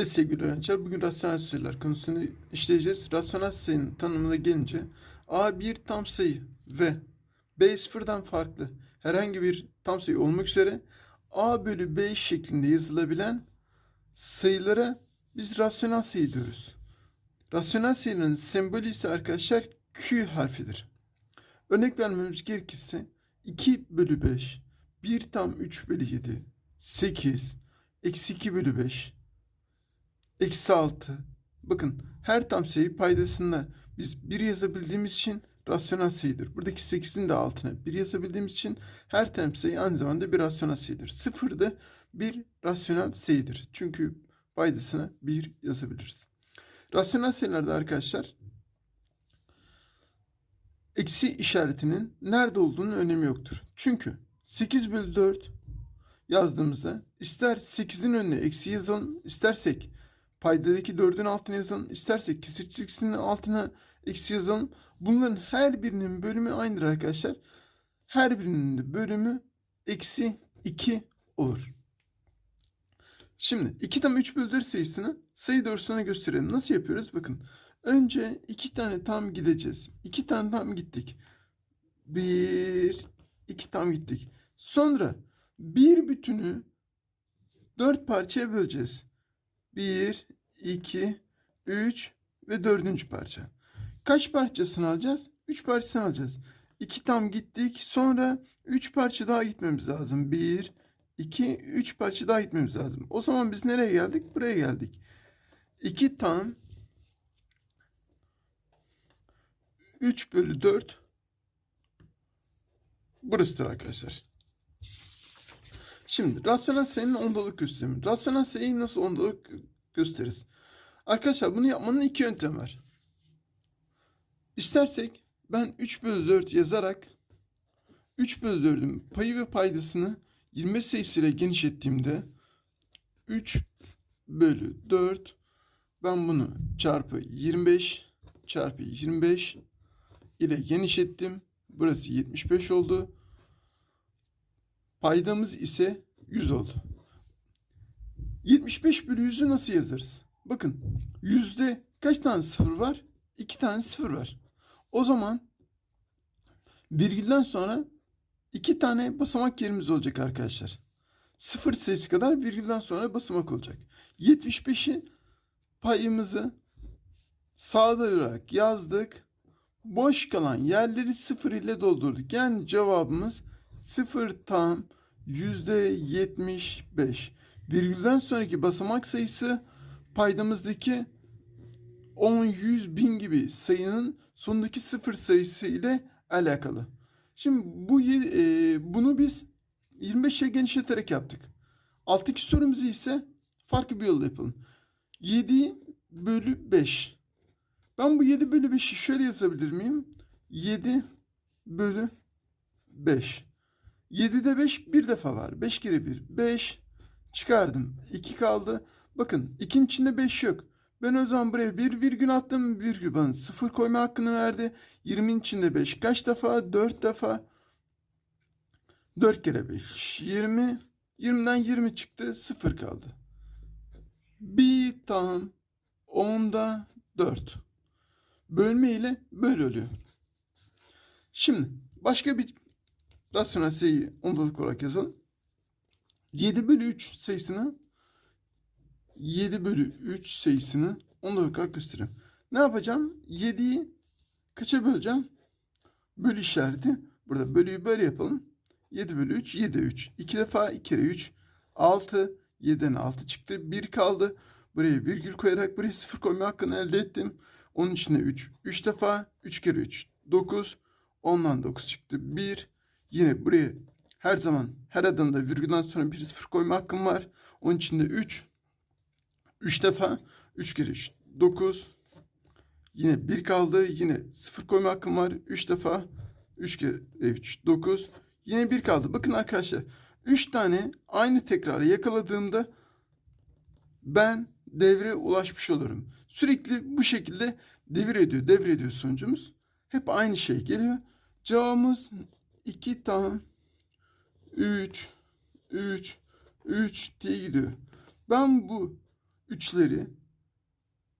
Evet sevgili öğrenciler, bugün rasyonel sayılar konusunu işleyeceğiz. Rasyonel sayının tanımına gelince A bir tam sayı ve B sıfırdan farklı herhangi bir tam sayı olmak üzere A bölü B şeklinde yazılabilen sayılara biz rasyonel sayı diyoruz. Rasyonel sayının sembolü ise arkadaşlar Q harfidir. Örnek vermemiz gerekirse 2 bölü 5, 1 tam 3 bölü 7, 8, eksi 2 bölü 5, Eksi 6. Bakın her tam sayı paydasında biz 1 yazabildiğimiz için rasyonel sayıdır. Buradaki 8'in de altına 1 yazabildiğimiz için her tam sayı aynı zamanda bir rasyonel sayıdır. 0 da bir rasyonel sayıdır. Çünkü paydasına 1 yazabiliriz. Rasyonel sayılarda arkadaşlar eksi işaretinin nerede olduğunun önemi yoktur. Çünkü 8 bölü 4 yazdığımızda ister 8'in önüne eksi yazalım istersek paydadaki 4'ün altına yazalım. İstersek kesir çizgisinin altına eksi yazalım. Bunların her birinin bölümü aynıdır arkadaşlar. Her birinin de bölümü eksi 2 olur. Şimdi 2 tam 3 bölü 4 sayısını sayı doğrusuna gösterelim. Nasıl yapıyoruz? Bakın. Önce 2 tane tam gideceğiz. 2 tane tam gittik. 1 2 tam gittik. Sonra bir bütünü 4 parçaya böleceğiz. 1, 2, 3 ve dördüncü parça. Kaç parçasını alacağız? 3 parçasını alacağız. 2 tam gittik. Sonra 3 parça daha gitmemiz lazım. 1, 2, 3 parça daha gitmemiz lazım. O zaman biz nereye geldik? Buraya geldik. 2 tam 3 bölü 4 burasıdır arkadaşlar. Şimdi rasyonel sayının ondalık gösterimi. Rasyonel sayıyı nasıl ondalık gösteririz? Arkadaşlar bunu yapmanın iki yöntemi var. İstersek ben 3 bölü 4 yazarak 3 bölü 4'ün payı ve paydasını 25 sayısıyla genişlettiğimde 3 bölü 4 ben bunu çarpı 25 çarpı 25 ile genişlettim. Burası 75 oldu. Paydamız ise 100 oldu. 75 bölü 100'ü nasıl yazarız? Bakın yüzde kaç tane sıfır var? 2 tane sıfır var. O zaman virgülden sonra 2 tane basamak yerimiz olacak arkadaşlar. Sıfır sayısı kadar virgülden sonra basamak olacak. 75'i payımızı sağlayarak yazdık. Boş kalan yerleri sıfır ile doldurduk. Yani cevabımız 0 tam %75. Virgülden sonraki basamak sayısı paydamızdaki 10, 100, 1000 gibi sayının sonundaki sıfır sayısı ile alakalı. Şimdi bu e, bunu biz 25'e genişleterek yaptık. Alttaki sorumuzu ise farklı bir yolla yapalım. 7 bölü 5. Ben bu 7 bölü 5'i şöyle yazabilir miyim? 7 bölü 5. 7'de 5 bir defa var. 5 kere 1 5 çıkardım. 2 kaldı. Bakın 2'nin içinde 5 yok. Ben o zaman buraya bir virgül attım. Virgül bana 0 koyma hakkını verdi. 20'nin içinde 5 kaç defa? 4 defa. 4 kere 5 20. 20'den 20 çıktı. 0 kaldı. Bir tam 10'da 4. Bölme ile böyle oluyor. Şimdi başka bir rasyonel sayıyı ondalık olarak yazalım. 7 bölü 3 sayısını 7 bölü 3 sayısını ondalık olarak gösteriyorum. Ne yapacağım? 7'yi kaça böleceğim? Bölü işareti. Burada bölüyü böyle yapalım. 7 bölü 3, 7 3. 2 defa 2 kere 3, 6. 7'den 6 çıktı. 1 kaldı. Buraya virgül koyarak buraya 0 koyma hakkını elde ettim. Onun içinde 3. 3 defa 3 kere 3, 9. 10'dan 9 çıktı. 1. Yine buraya her zaman her adımda virgülden sonra bir sıfır koyma hakkım var. Onun içinde 3. 3 defa 3 kere 3 9. Yine 1 kaldı. Yine 0 koyma hakkım var. 3 defa 3 kere 3 9. Yine 1 kaldı. Bakın arkadaşlar 3 tane aynı tekrarı yakaladığımda ben devre ulaşmış olurum. Sürekli bu şekilde devir ediyor, devir ediyor sonucumuz. Hep aynı şey geliyor. Cevabımız 2 tam 3 3 3 diye gidiyor. Ben bu üçleri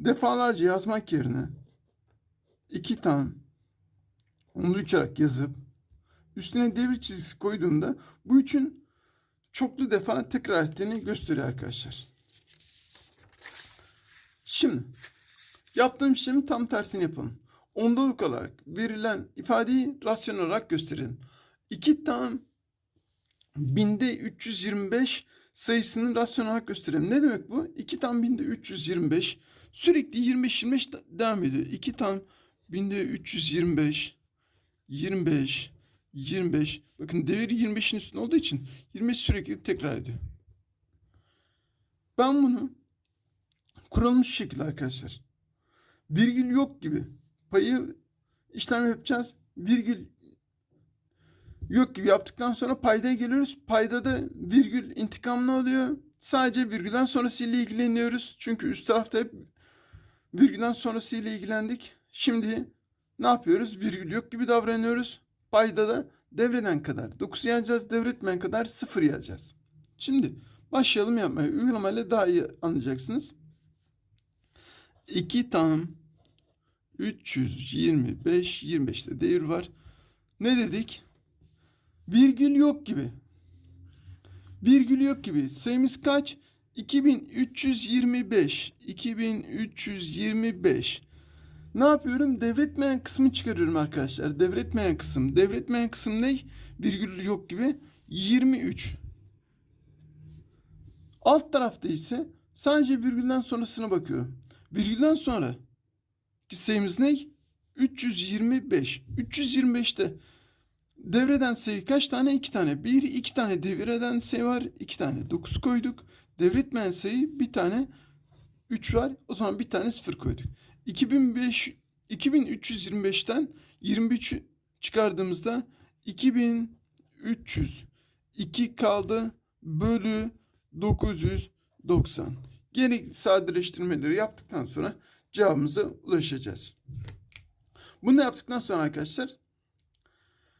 defalarca yazmak yerine iki tam onu uçarak yazıp üstüne devir çizgisi koyduğunda bu üçün çoklu defa tekrar ettiğini gösteriyor arkadaşlar. Şimdi yaptığım işlemin tam tersini yapalım. Ondalık olarak verilen ifadeyi rasyonel olarak gösterelim. 2 tam binde 325 sayısını rasyonel olarak gösterelim. Ne demek bu? 2 tam binde 325 sürekli 25-25 de- devam ediyor. 2 tam binde 325 25 25 bakın devir 25'in üstünde olduğu için 25 sürekli tekrar ediyor. Ben bunu kuralım şu şekilde arkadaşlar. Virgül yok gibi payı işlem yapacağız. Virgül yok gibi yaptıktan sonra paydaya geliyoruz. Payda da virgül intikamlı oluyor. Sadece virgülden sonrasıyla ilgileniyoruz. Çünkü üst tarafta hep virgülden sonrasıyla ilgilendik. Şimdi ne yapıyoruz? Virgül yok gibi davranıyoruz. Payda da devreden kadar 9 yazacağız. Devretmeyen kadar 0 yazacağız. Şimdi başlayalım yapmaya. Uygulamayla daha iyi anlayacaksınız. 2 tam 325 25'te değer var. Ne dedik? Virgül yok gibi. Virgül yok gibi. Sayımız kaç? 2325. 2325. Ne yapıyorum? Devretmeyen kısmı çıkarıyorum arkadaşlar. Devretmeyen kısım. Devretmeyen kısım ne? Virgül yok gibi. 23. Alt tarafta ise sadece virgülden sonrasına bakıyorum. Virgülden sonra sayımız ne? 325. 325'te devreden sayı kaç tane? 2 tane. 1, 2 tane devreden sayı var. 2 tane. 9 koyduk. Devretmeyen sayı bir tane 3 var. O zaman bir tane 0 koyduk. 2005 2325'ten 23 çıkardığımızda 2300 2 kaldı bölü 990. Geri sadeleştirmeleri yaptıktan sonra cevabımıza ulaşacağız. Bunu yaptıktan sonra arkadaşlar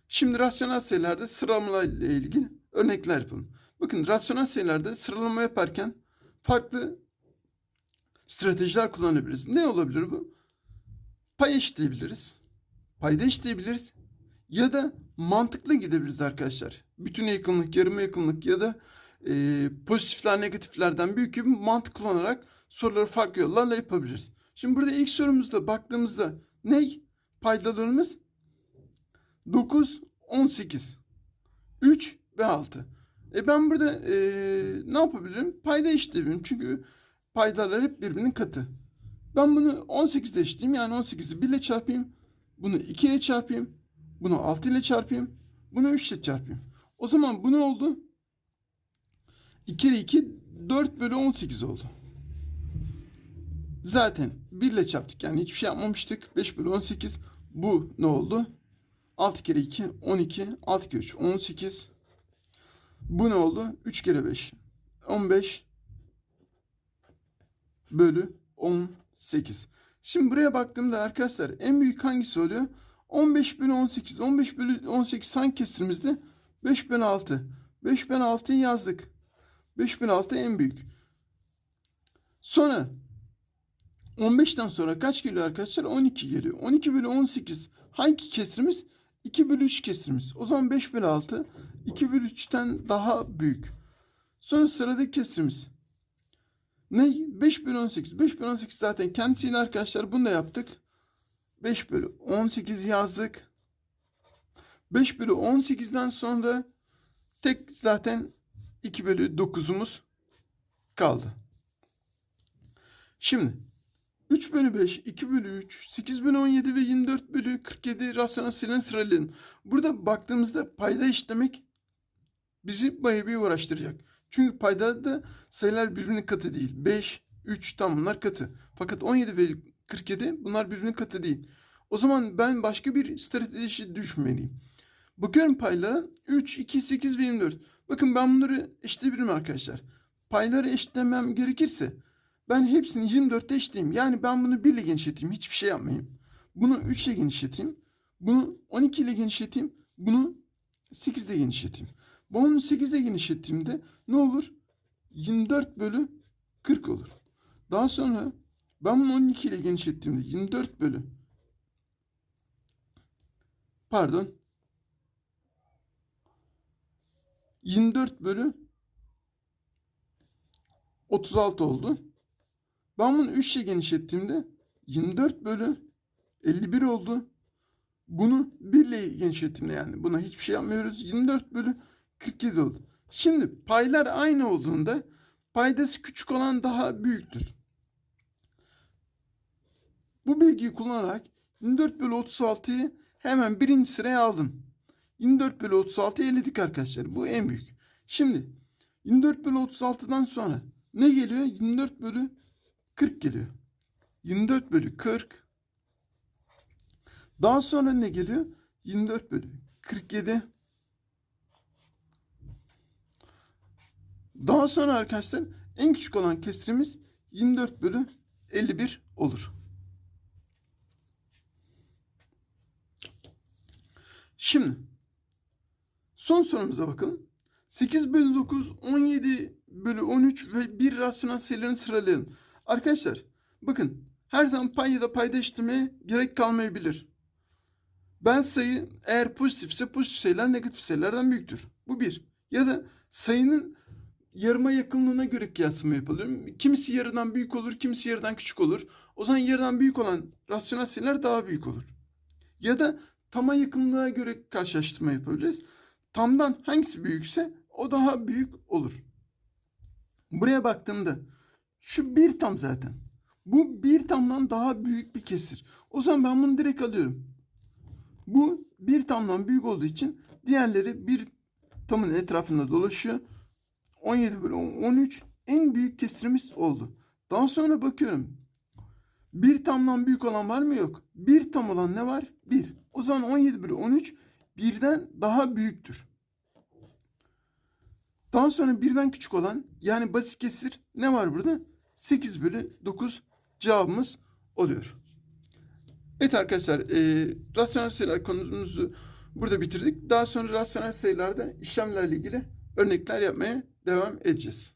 şimdi rasyonel sayılarda sıralama ile ilgili örnekler yapalım. Bakın rasyonel sayılarda sıralama yaparken farklı stratejiler kullanabiliriz. Ne olabilir bu? Pay eşitleyebiliriz. Payda eşitleyebiliriz. Ya da mantıklı gidebiliriz arkadaşlar. Bütüne yakınlık, yarıma yakınlık ya da e, pozitifler negatiflerden büyük bir mantık kullanarak soruları farklı yollarla yapabiliriz. Şimdi burada ilk sorumuzda baktığımızda ne? Paydalarımız 9, 18, 3 ve 6. E ben burada e, ne yapabilirim? Payda eşitleyebilirim. Çünkü paydalar hep birbirinin katı. Ben bunu 18 ile eşitleyeyim. Yani 18'i 1 ile çarpayım. Bunu 2 ile çarpayım. Bunu 6 ile çarpayım. Bunu 3 ile çarpayım. O zaman bu ne oldu? 2 kere 2 4 bölü 18 oldu. Zaten 1 ile çarptık. Yani hiçbir şey yapmamıştık. 5 bölü 18. Bu ne oldu? 6 kere 2 12. 6 kere 3 18. Bu ne oldu? 3 kere 5 15 bölü 18. Şimdi buraya baktığımda arkadaşlar en büyük hangisi oluyor? 15 bölü 18. 15 bölü 18 hangi kesirimizde? 5 bölü 6. 5 bölü 6'yı yazdık. 5 bölü 6 en büyük. Sonra 15'ten sonra kaç geliyor arkadaşlar? 12 geliyor. 12 bölü 18 hangi kesirimiz? 2 bölü 3 kesirimiz. O zaman 5 bölü 6 2 bölü 3'ten daha büyük. Sonra sıradaki kesirimiz. Ne? 5 bölü 18. 5 bölü 18 zaten kendisiyle arkadaşlar bunu da yaptık. 5 bölü 18 yazdık. 5 bölü 18'den sonra tek zaten 2 bölü 9'umuz kaldı. Şimdi 3 bölü 5, 2 bölü 3, 8 bölü 17 ve 24 bölü 47 rasyonel sayılarını sıralayalım. Burada baktığımızda payda eşitlemek bizi bayağı bir uğraştıracak. Çünkü payda da sayılar birbirinin katı değil. 5, 3 tam bunlar katı. Fakat 17 ve 47 bunlar birbirinin katı değil. O zaman ben başka bir strateji düşünmeliyim. Bakıyorum paylara 3, 2, 8 ve 24. Bakın ben bunları eşitleyebilirim arkadaşlar. Payları eşitlemem gerekirse ben hepsini 24'te eşitleyeyim. Yani ben bunu 1 ile genişleteyim. Hiçbir şey yapmayayım. Bunu 3 ile genişleteyim. Bunu 12 ile genişleteyim. Bunu 8 ile genişleteyim. Bunu 8 ile genişlettiğimde ne olur? 24 bölü 40 olur. Daha sonra ben bunu 12 ile genişlettiğimde 24 bölü pardon 24 bölü 36 oldu. Ben bunu 3 ile genişlettiğimde 24 bölü 51 oldu. Bunu 1 ile genişlettiğimde yani buna hiçbir şey yapmıyoruz. 24 bölü 47 oldu. Şimdi paylar aynı olduğunda paydası küçük olan daha büyüktür. Bu bilgiyi kullanarak 24 bölü 36'yı hemen birinci sıraya aldım. 24 bölü 36'yı eledik arkadaşlar. Bu en büyük. Şimdi 24 bölü 36'dan sonra ne geliyor? 24 bölü 40 geliyor. 24 bölü 40. Daha sonra ne geliyor? 24 bölü 47. Daha sonra arkadaşlar en küçük olan kesrimiz 24 bölü 51 olur. Şimdi son sorumuza bakalım. 8 bölü 9, 17 bölü 13 ve bir rasyonel sayılarını sıralayalım. Arkadaşlar bakın her zaman pay ya da payda işlemeye gerek kalmayabilir. Ben sayı eğer pozitifse pozitif sayılar negatif sayılardan büyüktür. Bu bir. Ya da sayının yarıma yakınlığına göre kıyaslama yapılır. Kimisi yarıdan büyük olur, kimisi yarıdan küçük olur. O zaman yarıdan büyük olan rasyonel sayılar daha büyük olur. Ya da tama yakınlığa göre karşılaştırma yapabiliriz. Tamdan hangisi büyükse o daha büyük olur. Buraya baktığımda şu bir tam zaten. Bu bir tamdan daha büyük bir kesir. O zaman ben bunu direkt alıyorum. Bu bir tamdan büyük olduğu için diğerleri bir tamın etrafında dolaşıyor. 17 bölü 13 en büyük kesirimiz oldu. Daha sonra bakıyorum. Bir tamdan büyük olan var mı? Yok. Bir tam olan ne var? 1. O zaman 17 bölü 13 birden daha büyüktür. Daha sonra birden küçük olan yani basit kesir ne var burada? 8 bölü 9 cevabımız oluyor. Evet arkadaşlar e, rasyonel sayılar konumuzu burada bitirdik. Daha sonra rasyonel sayılarda işlemlerle ilgili örnekler yapmaya devam edeceğiz.